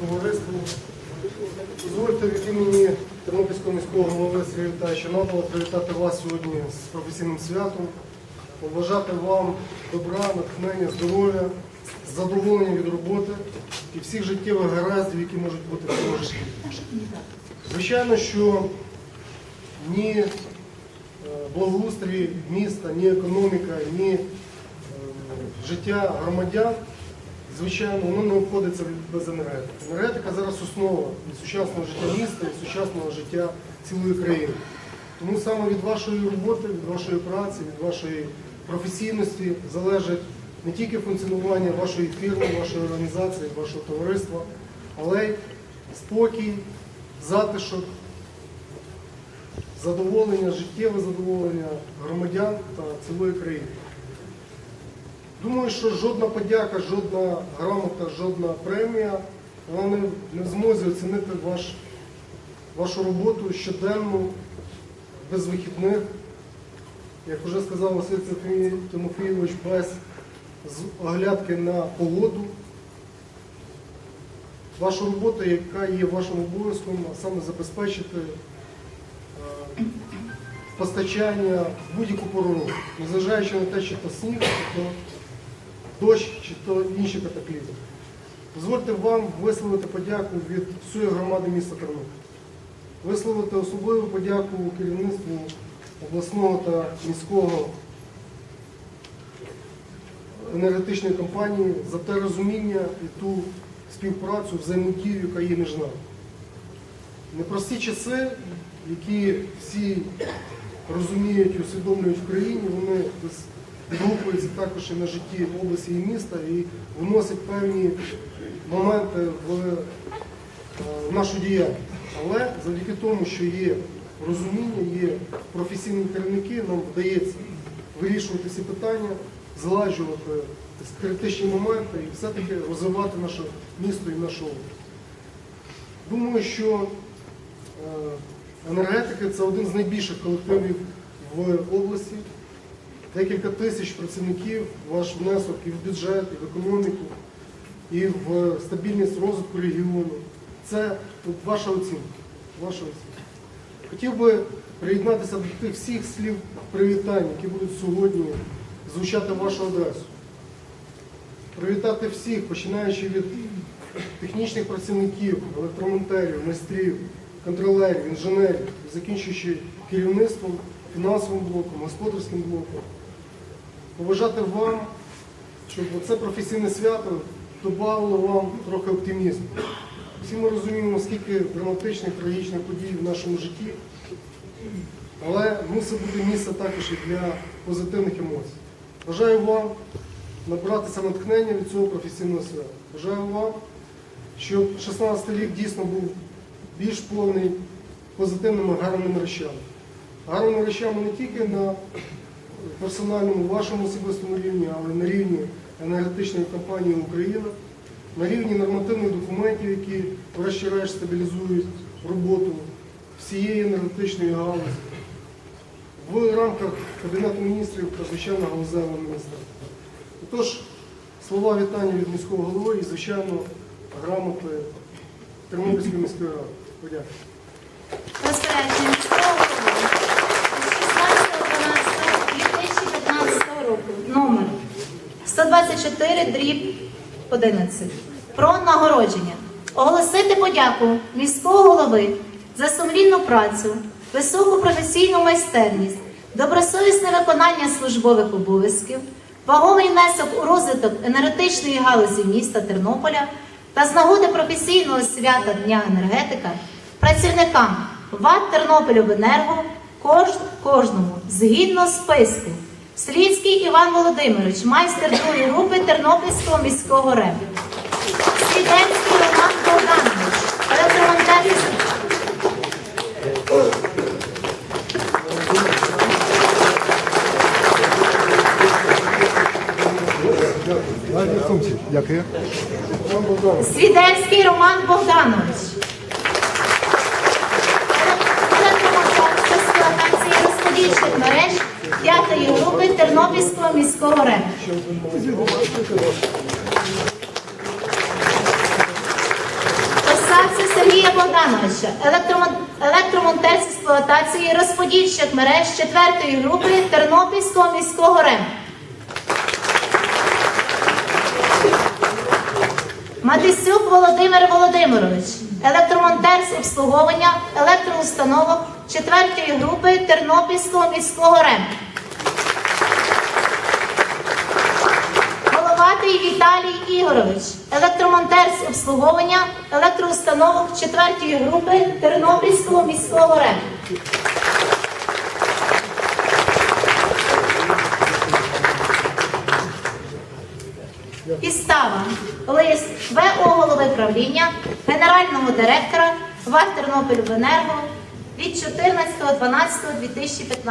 товариству. Дозвольте від імені Тернопільського міського голови Сергія Віталійовича Надала привітати вас сьогодні з професійним святом, побажати вам добра, натхнення, здоров'я, задоволення від роботи і всіх життєвих гараздів, які можуть бути в цьому житті. Звичайно, що ні е, благоустрій міста, ні економіка, ні е, життя громадян, звичайно, воно не обходиться без енергетики. Енергетика зараз основа і сучасного життя міста, і сучасного життя цілої країни. Тому саме від вашої роботи, від вашої праці, від вашої професійності залежить не тільки функціонування вашої фірми, вашої організації, вашого товариства, але й спокій, затишок, задоволення, життєве задоволення громадян та цілої країни. Думаю, що жодна подяка, жодна грамота, жодна премія вона не, в оцінити ваш, вашу роботу щоденну, без вихідних. Як вже сказав Василь Тимофійович, без з- оглядки на погоду. Вашу роботу, яка є вашим обов'язком, а саме забезпечити е, постачання в будь-яку пору незважаючи на те, чи то сніг, то дощ, чи то інші катаклізми. Дозвольте вам висловити подяку від всієї громади міста Тернопіль. Висловити особливу подяку керівництву обласного та міського енергетичної компанії за те розуміння і ту співпрацю, взаємодію, яка є між нами. Непрості часи, які всі розуміють і усвідомлюють в країні, вони десь відгукуються також і на житті області і міста і вносять певні моменти в е, нашу діяльність. Але завдяки тому, що є розуміння, є професійні керівники, нам вдається вирішувати ці питання, згладжувати критичні моменти і все-таки розвивати наше місто і нашу область. Думаю, що е, енергетика це один з найбільших колективів в області. Декілька тисяч працівників, ваш внесок і в бюджет, і в економіку, і в стабільність розвитку регіону. Це ваша оцінка. Ваша оцінка. Хотів би приєднатися до тих всіх слів привітань, які будуть сьогодні звучати вашу адресу. Привітати всіх, починаючи від технічних працівників, електромонтерів, майстрів, контролерів, інженерів, закінчуючи керівництвом, фінансовим блоком, господарським блоком. Побажати вам, щоб це професійне свято додавало вам трохи оптимізму. Всі ми розуміємо, скільки драматичних, трагічних подій в нашому житті, але мусить бути місце також і для позитивних емоцій. Бажаю вам набратися натхнення від цього професійного свята. Бажаю вам, щоб 16 рік дійсно був більш повний позитивними гарними речами. Гарними речами не тільки на персональному вашому особистому рівні, але на рівні енергетичної компанії Україна, на рівні нормативних документів, які врешті-решт стабілізують роботу всієї енергетичної галузі в рамках Кабінету міністрів та звичайно галузевого міністерства. Тож, слова вітання від міського голови і, звичайно, грамоти Тернопільської міської ради. Подякую. Розпорядження міського голови від 16.12.2015 року номер 124 дріб 11 про нагородження. Оголосити подяку міського голови за сумлінну працю, високу професійну майстерність, добросовісне виконання службових обов'язків, вагомий внесок у розвиток енергетичної галузі міста Тернополя та з нагоди професійного свята Дня енергетика працівникам ВАТ Тернопільобенерго кож, кожному згідно списку. Слідський Іван Володимирович, майстер другої групи Тернопільського міського РЕМ. Свіденський Роман Богданович. Дякую. Пан Роман Богданович. Тернопільського міського РЕМ. Богдановича, електромонтер з експлуатації розподільчих мереж 4-ї групи Тернопільського міського РЕМ. Матисюк Володимир Володимирович, електромонтер з обслуговування електроустановок 4-ї групи Тернопільського міського РЕМ. Головатий Віталій Ігорович, електромонтер з обслуговування електроустановок 4 групи Тернопільського міського РЕМ. Підстава. Лист ВО голови правління генерального директора ВАТ Тернопільбенерго від 14.12.2015